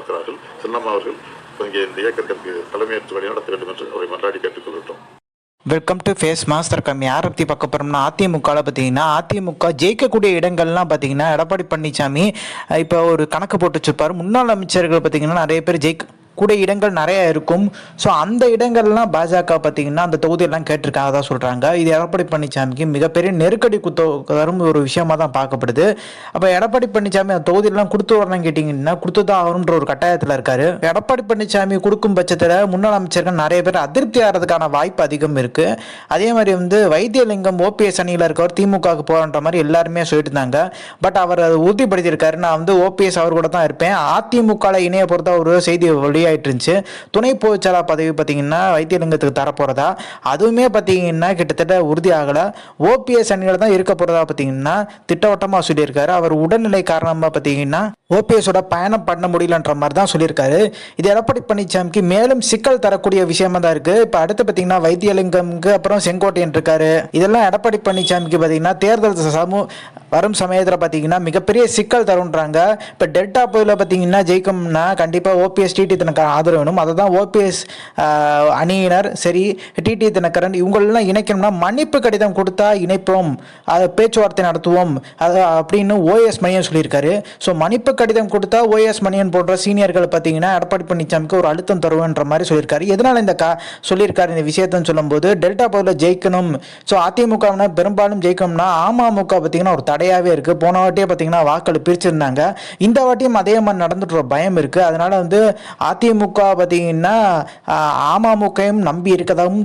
இருக்கிறார்கள் சின்னம்மா அவர்கள் இங்கே இந்த இயக்கத்திற்கு தலைமையேற்று வழிநடத்த வேண்டும் என்று அவரை மன்றாடி கேட்டுக்கொள்ளட்டும் வெல்கம் டு ஃபேஸ் மாஸ்டர் கம்மி யாரை பற்றி பார்க்க போகிறோம்னா அதிமுகவில் பார்த்தீங்கன்னா அதிமுக ஜெயிக்கக்கூடிய இடங்கள்லாம் பார்த்தீங்கன்னா எடப்பாடி பழனிசாமி இப்போ ஒரு கணக்கு போட்டு வச்சிருப்பாரு. முன்னாள் அமைச்சர்கள் பார்த்தீங்கன்னா நிறைய பேர் ஜெயிக்க கூட இடங்கள் நிறையா இருக்கும். ஸோ அந்த இடங்கள்லாம் பாஜக பார்த்தீங்கன்னா அந்த தொகுதியெல்லாம் கேட்டிருக்காங்க தான் சொல்கிறாங்க இது எடப்பாடி பழனிசாமிக்கு மிகப்பெரிய நெருக்கடி குத்த தரும் ஒரு விஷயமா தான் பார்க்கப்படுது. அப்போ எடப்பாடி பழனிசாமி அந்த தொகுதியெல்லாம் கொடுத்து வரணும்னு கேட்டிங்கன்னா கொடுத்து தான் ஆகணுன்ற ஒரு கட்டாயத்தில் இருக்காரு. எடப்பாடி பழனிசாமி கொடுக்கும் பட்சத்தில் முன்னாள் அமைச்சர்கள் நிறைய பேர் அதிருப்தி ஆகிறதுக்கான வாய்ப்பு அதிகம் இருக்குது அதே மாதிரி வந்து வைத்தியலிங்கம் ஓபிஎஸ் அணியில் இருக்கவர் திமுகவுக்கு போகிறன்ற மாதிரி எல்லாருமே சொல்லிட்டு இருந்தாங்க. பட் அவர் அதை உறுதிப்படுத்தியிருக்காரு. நான் வந்து ஓபிஎஸ் அவர் கூட தான் இருப்பேன். அதிமுகவில் இணைய பொறுத்த ஒரு செய்தி முடியாயிட்டு இருந்துச்சு துணை பொதுச்செயலாளர் பதவி பார்த்தீங்கன்னா வைத்தியலிங்கத்துக்கு தரப்போகிறதா அதுவுமே பார்த்தீங்கன்னா கிட்டத்தட்ட உறுதி ஆகலை ஓபிஎஸ் அணிகள் தான் இருக்க போகிறதா பார்த்தீங்கன்னா திட்டவட்டமாக சொல்லியிருக்காரு. அவர் உடல்நிலை காரணமாக பார்த்தீங்கன்னா ஓபிஎஸோட பயணம் பண்ண முடியலன்ற மாதிரி தான் சொல்லியிருக்காரு. இது எடப்பாடி பழனிசாமிக்கு மேலும் சிக்கல் தரக்கூடிய விஷயமா தான் இருக்கு. இப்போ அடுத்து பார்த்தீங்கன்னா வைத்தியலிங்கம்க்கு அப்புறம் செங்கோட்டையன் இருக்காரு. இதெல்லாம் எடப்பாடி பழனிசாமிக்கு பார்த்தீங்கன்னா தேர்தல் சமூக வரும் சமயத்தில் பார்த்தீங்கன்னா மிகப்பெரிய சிக்கல் தருன்றாங்க. இப்போ டெல்டா புயலில் பார்த்தீங்கன்னா ஜெயிக்கும்னா கண்டிப்பாக ஓபிஎஸ் டிடி தினகரன் ஆதரவு வேணும். அதை தான் ஓபிஎஸ் அணியினர் சரி டிடி தினகரன் இவங்களெல்லாம் இணைக்கணும்னா மன்னிப்பு கடிதம் கொடுத்தா இணைப்போம். அதை பேச்சுவார்த்தை நடத்துவோம். அது அப்படின்னு ஓஎஸ் மணியன் சொல்லியிருக்காரு. ஸோ மன்னிப்பு கடிதம் கொடுத்தா ஓஎஸ் மணியன் போன்ற சீனியர்கள் பார்த்தீங்கன்னா எடப்பாடி பழனிசாமிக்கு ஒரு அழுத்தம் தருவேன்ற மாதிரி சொல்லியிருக்காரு. எதனால் இந்த கா சொல்லியிருக்காரு இந்த விஷயத்தன்னு சொல்லும்போது டெல்டா புயலில் ஜெயிக்கணும். ஸோ அதிமுகவினா பெரும்பாலும் ஜெயிக்கணும்னா அமமுக பார்த்தீங்கன்னா ஒரு தடை தடையாகவே இருக்குது போன வாட்டியே பார்த்தீங்கன்னா வாக்கள் பிரிச்சிருந்தாங்க. இந்த வாட்டியும் அதே மாதிரி நடந்துட்டு ஒரு பயம் இருக்குது அதனால் வந்து அதிமுக பார்த்தீங்கன்னா அமமுகையும் நம்பி இருக்கதாகவும்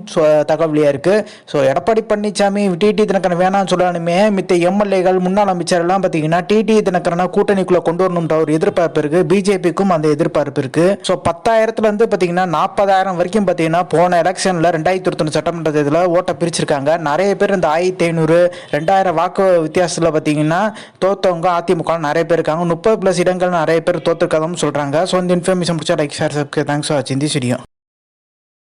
தகவலியாக இருக்குது so Edappadi Palaniswami D D Dhinakaran வேணாம்னு சொல்லணுமே மித்த எம்எல்ஏகள் முன்னாள் அமைச்சர்லாம் பார்த்தீங்கன்னா டிடி தினகரனை கூட்டணிக்குள்ளே கொண்டு வரணுன்ற ஒரு எதிர்பார்ப்பு இருக்குது பிஜேபிக்கும் அந்த எதிர்பார்ப்பு இருக்குது ஸோ பத்தாயிரத்துலேருந்து பார்த்தீங்கன்னா நாற்பதாயிரம் வரைக்கும் பார்த்தீங்கன்னா போன எலெக்ஷனில் ரெண்டாயிரத்தி இருபத்தொன்று சட்டமன்ற தேர்தலில் ஓட்டை பிரிச்சிருக்காங்க. நிறைய பேர் இந்த ஆயிரத்தி ஐநூறு ரெண்டாயிரம் வாக்கு வித்தியாசத்தில் பார்த்தீங்கன்னா தோத்தவங்க அதிமுக நிறைய பேர் இருக்காங்க. முப்பது ப்ளஸ் இடங்கள் நிறைய பேர் தோத்துருக்கதும் சொல்கிறாங்க ஸோ இந்த இன்ஃபர்மேஷன் பிடிச்சா like share subscribe thanks for வாட்சிங் தி வீடியோ